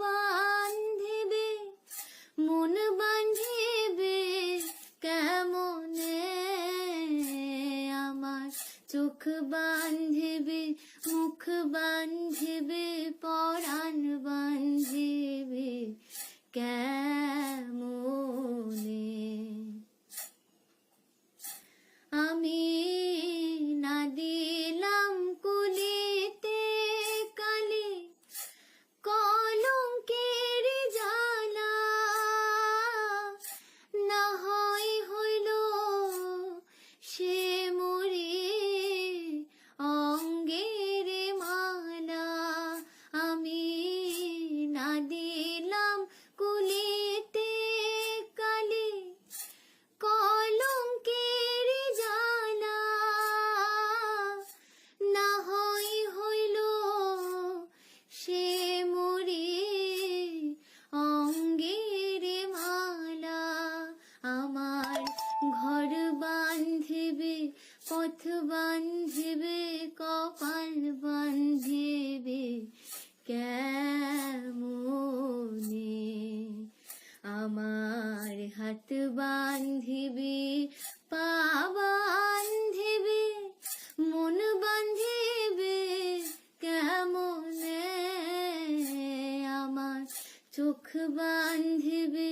বান্ধিবে মন বান্ধিবে কেমনে আমার চোখ বান্ধিবে মুখ বান্ধিবে পথ বান্ধিবে, কপাল বান্ধিবে, কেমনে আমার হাত বান্ধিবে, পা বান্ধিবে, মন বান্ধিবে, কেমনে আমার চোখ বান্ধিবে